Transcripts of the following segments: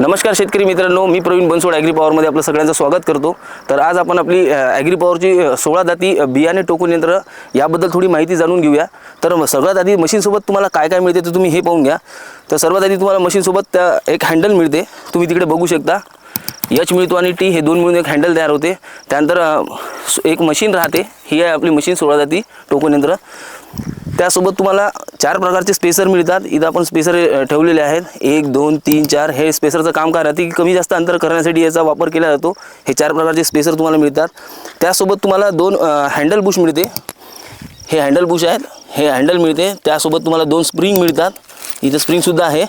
नमस्कार शेतकरी मित्रांनो मी प्रवीण बनसोड ॲग्री पॉवरमध्ये आपलं सगळ्यांचं स्वागत करतो. तर आज आपण आपली ॲग्री पॉवरची सोळा दाती बियाणे टोकून यंत्र याबद्दल थोडी माहिती जाणून घेऊया. तर सगळ्यात सर्वात आधी मशीनसोबत तुम्हाला काय काय मिळते ते तुम्ही हे पाहून घ्या. तर सर्वात आधी तुम्हाला मशीनसोबत त्या एक हँडल मिळते. तुम्ही तिकडे बघू शकता. एच मिळतो आणि टी हे दोन मिळून एक हँडल तयार होते. त्यानंतर एक मशीन राहते. ही आहे आपली मशीन सोळा जाती टोकन यंत्र. त्यासोबत तुम्हाला चार प्रकारचे स्पेसर मिळतात. इथं आपण स्पेसर ठेवलेले आहेत. एक दोन तीन चार. हे स्पेसरचं काम काय राहते की कमी जास्त अंतर करण्यासाठी याचा वापर केला जातो. हे चार प्रकारचे स्पेसर तुम्हाला मिळतात. त्यासोबत तुम्हाला दोन हँडल बुश मिळते. हे हँडल बुश आहेत. हे हँडल मिळते. त्यासोबत तुम्हाला दोन स्प्रिंग मिळतात. इथं स्प्रिंगसुद्धा आहे.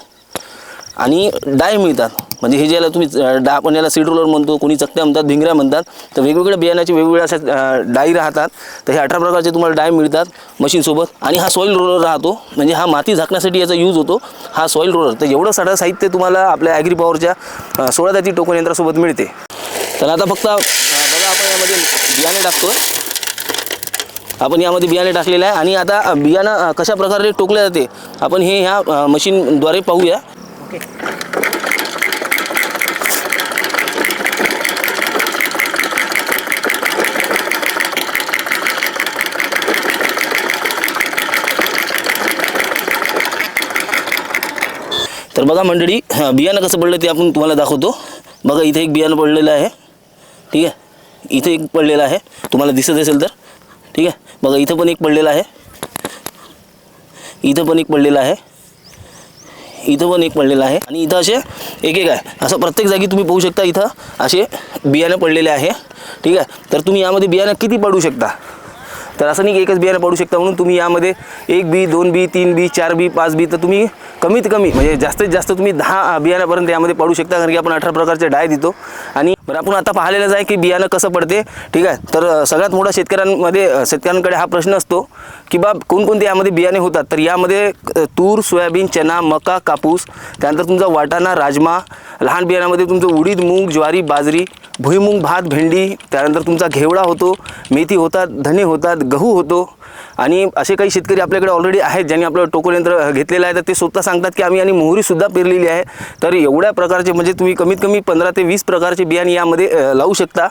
आणि डाय मिळतात. म्हणजे हे ज्याला तुम्ही डा आपण याला सीड रोलर म्हणतो कोणी चकत्या म्हणतात भिंगऱ्या म्हणतात तर वेगवेगळ्या बियाण्याचे वेगवेगळ्या अशा डाई राहतात. तर हे अठरा प्रकारचे तुम्हाला डाय मिळतात मशीनसोबत आणि हा सॉईल रोलर राहतो. म्हणजे हा माती झाकण्यासाठी याचा यूज होतो. हा सॉईल रोलर तर एवढं सारं साहित्य तुम्हाला आपल्या ॲग्री पॉवरच्या सोळा जाती टोकन यंत्रासोबत मिळते. तर आता फक्त बघा आपण यामध्ये बियाणे टाकतो आपण यामध्ये बियाणे टाकलेलं आहे. आणि आता बियाणं कशा प्रकारे टोकले जाते आपण हे ह्या मशीनद्वारे पाहूया. तर बघा मंडळी बियाणं कसं पडलं ते आपण तुम्हाला दाखवतो. बघा इथे एक बियाणं पडलेलं आहे. ठीक आहे? इथे एक पडलेलं आहे. तुम्हाला दिसत असेल तर. ठीक आहे? बघा इथं पण एक पडलेलं आहे. इथं पण एक पडलेलं आहे. इथं पण एक पडलेलं आहे. आणि इथं असे एक एक आहे. असं प्रत्येक जागी तुम्ही पाहू शकता इथं असे बियाणं पडलेले आहे. ठीक आहे? तर तुम्ही यामध्ये बियाणं किती पडू शकता? तर असं नाही की एकच बियाणं पडू शकता म्हणून तुम्ही यामध्ये एक बी दोन बी तीन बी चार बी पाच बी तर तुम्ही कमीत कमी म्हणजे जास्तीत जास्त तुम्ही दहा बियाण्यापर्यंत यामध्ये पडू शकता कारण की आपण अठरा प्रकारचे डाय देतो. आणि बरं आपण आता पाहिलेलंच आहे की बियाणं कसं पडते ठीक आहे? तर सगळ्यात मोठा शेतकऱ्यांमध्ये शेतकऱ्यांकडे हा प्रश्न असतो की बा कोणकोणते यामध्ये बियाणे होतात? तर यामध्ये तूर सोयाबीन चना मका कापूस त्यानंतर तुमचा वाटाणा राजमा लहान बियाण्यामध्ये तुमचं उडीद मूग ज्वारी बाजरी भुईमूग भात भेंडी त्यानंतर तुमचा घेवडा होतो मेथी होतात धने होतात गहू होतो. आणि असे काही शेतकरी आपल्याकडे ऑलरेडी आहेत ज्यांनी आपलं टोकन यंत्र घेतलेलं आहे तर ते स्वतः सांगतात की आम्ही आणि मोहरीसुद्धा पेरलेली आहे. तर एवढ्या प्रकारचे म्हणजे तुम्ही कमीत कमी पंधरा ते वीस प्रकारचे बियाणे यामध्ये लावू शकता.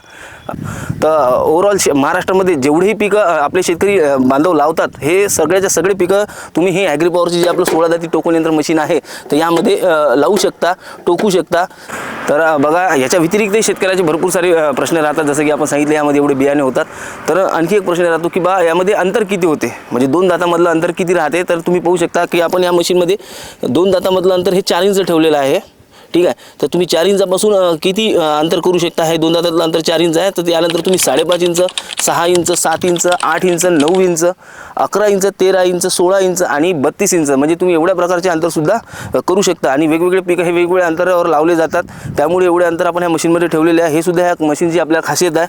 तर ओव्हरऑल शे महाराष्ट्रामध्ये जेवढेही पिकं आपले शेतकरी बांधव लावतात हे सगळ्याच्या सगळे पिकं तुम्ही हे ॲग्रीपॉवरची जे आपलं सोळा जाती टोकन यंत्र मशीन आहे तर यामध्ये लावू शकता टोकू शकता. तर बघा याच्या व्यतिरिक्त शेतकऱ्याचे भरपूर सारे प्रश्न राहतात जसं की आपण सांगितलं यामध्ये एवढे बियाणे होतात. तर आणखी एक प्रश्न राहतो की बा यामध्ये अंतर किती होते? म्हणजे दोन दातामधलं अंतर किती राहते? तर तुम्ही पाहू शकता की आपण या मशीनमध्ये दोन दातामधलं अंतर हे चार इंच ठेवलेलं आहे. ठीक आहे? तर तुम्ही चार इंचापासून किती अंतर करू शकता? हे दोन दातातलं अंतर चार इंच आहे. तर त्यानंतर तुम्ही साडेपाच इंच सहा इंच सात इंच आठ इंच नऊ इंच अकरा इंच तेरा इंच सोळा इंच आणि बत्तीस इंच. म्हणजे तुम्ही एवढ्या प्रकारचे अंतरसुद्धा करू शकता. आणि वेगवेगळे पिकं हे वेगवेगळ्या अंतरावर लावले जातात. त्यामुळे एवढे अंतर आपण ह्या मशीनमध्ये ठेवलेले आहे. हे सुद्धा ह्या मशीनची आपल्या खासियत आहे.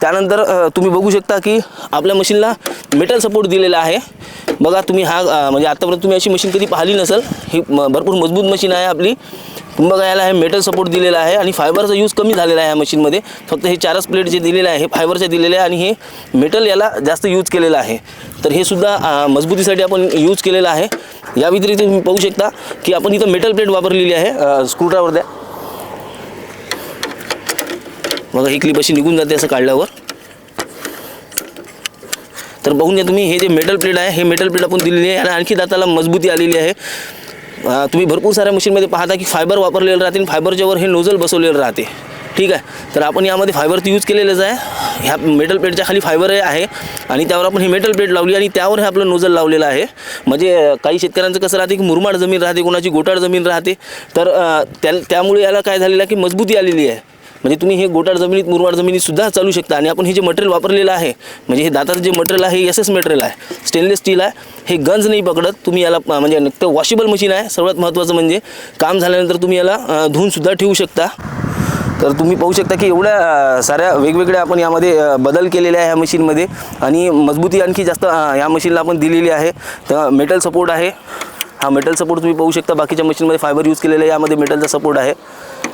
त्यानंतर तुम्ही बघू शकता की आपल्या मशीनला मेटल सपोर्ट दिलेला आहे. बघा तुम्ही हा म्हणजे आत्तापर्यंत तुम्ही अशी मशीन कधी पाहिली नसेल. ही भरपूर मजबूत मशीन आहे आपली. तुम्ही बघा याला हे मेटल सपोर्ट दिलेला आहे आणि फायबरचा यूज कमी झालेला आहे या मशीनमध्ये फक्त हे चारच प्लेट जे दिलेले आहे हे फायबरचे दिलेले आहे आणि हे मेटल याला जास्त यूज केलेलं आहे. तर हे सुद्धा मजबूतीसाठी आपण यूज केलेलं आहे. या व्यतिरिक्त तुम्ही पाहू शकता की आपण इथं मेटल प्लेट वापरलेली आहे. स्क्रूड्रायव्हर द्या. बघा ही क्लिप अशी निघून जाते असं काढल्यावर. तर बघून घ्या तुम्ही हे जे मेटल प्लेट आहे हे मेटल प्लेट आपण दिलेली आहे आणि आणखी दाताला मजबूती आलेली आहे. तुम्ही भरपूर साऱ्या मशीनमध्ये पाहता की फायबर वापरलेलं राहते आणि फायबरच्या वर हे नोझल बसवलेलं राहते. ठीक आहे? तर आपण यामध्ये फायबर तर यूज केलेलंच आहे. ह्या मेटल प्लेटच्या खाली फायबर आहे आणि त्यावर आपण ही मेटल प्लेट लावली आणि त्यावर हे आपलं नोजल लावलेलं आहे. म्हणजे काही शेतकऱ्यांचं कसं राहते की मुरमाड जमीन राहते कोणाची गोटाळ जमीन राहते. तर त्या त्यामुळे याला काय झालेलं आहे की मजबूती आलेली आहे. म्हणजे तुम्ही हे गोटाळ जमिनीत मुरमाड जमिनीत सुद्धा चालू शकता आणि आपण हे जे मटेरियल वापरलेलं आहे म्हणजे हे दाताचं जे मटेरियल आहे हे एस एस मटेरियल आहे स्टेनलेस स्टील आहे हे गंज नाही पकडत. तुम्ही याला म्हणजे नुकतं वॉशेबल मशीन आहे. सर्वात महत्त्वाचं म्हणजे काम झाल्यानंतर तुम्ही याला धुवूनसुद्धा ठेवू शकता. तर तुम्ही पाहू शकता की एवढ्या साऱ्या वेगवेगळ्या आपण यामध्ये बदल केलेले आहे ह्या मशीनमध्ये आणि मजबूती आणखी जास्त या मशीनला आपण दिलेली आहे. तर मेटल सपोर्ट आहे. हा मेटल सपोर्ट तुम्ही पाहू शकता. बाकीच्या मशीनमध्ये फायबर यूज केलेलं आहे. यामध्ये मेटलचा सपोर्ट आहे.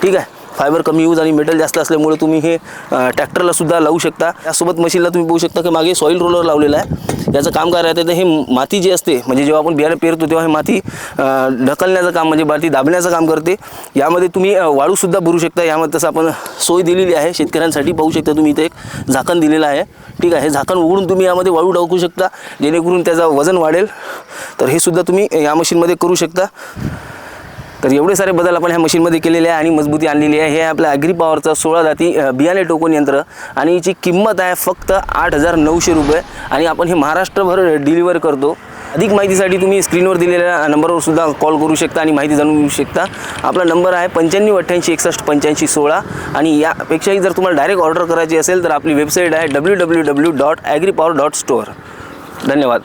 ठीक आहे? फायबर कमी यूज आणि मेटल जास्त असल्यामुळे तुम्ही हे अ, ट्रॅक्टरला सुद्धा लावू शकता. त्यासोबत मशीनला तुम्ही बघू शकता की मागे सॉईल रोलर लावलेला आहे. याचं काम काय राहतं तर हे माती जी असते म्हणजे जेव्हा आपण बियाणं पेरतो तेव्हा हे माती ढकलण्याचं काम म्हणजे माती दाबण्याचं काम करते. यामध्ये तुम्ही वाळूसुद्धा भरू शकता. यामध्ये तसं आपण सोय दिलेली आहे. शेतकऱ्यांसाठी पाहू शकता तुम्ही इथे एक झाकण दिलेलं आहे. ठीक आहे हे झाकण उघडून तुम्ही यामध्ये वाळू टाकू शकता. जेणेकरून त्याचं वजन वाढेल. तर हे सुद्धा तुम्ही या मशीनमध्ये करू शकता. तर एवढे सारे बदल आपण ह्या मशीनमध्ये केलेले आहे आणि मजबूती आणलेली आहे. हे आपल्या ॲग्री पॉवरचं सोळा जाती बियाणे टोकन यंत्र आणि याची किंमत आहे फक्त आठ हजार नऊशे रुपये. आणि आपण हे महाराष्ट्रभर डिलिव्हर करतो. अधिक माहितीसाठी तुम्ही स्क्रीनवर दिलेल्या नंबरवर सुद्धा कॉल करू शकता आणि माहिती जाणून घेऊ शकता. आपला नंबर आहे पंच्याण्णव अठ्ठ्याऐंशी एकसष्ट पंच्याऐंशी सोळा. आणि यापेक्षाही जर तुम्हाला डायरेक्ट ऑर्डर करायची असेल तर आपली वेबसाईट आहे W W W dot agri power dot store धन्यवाद.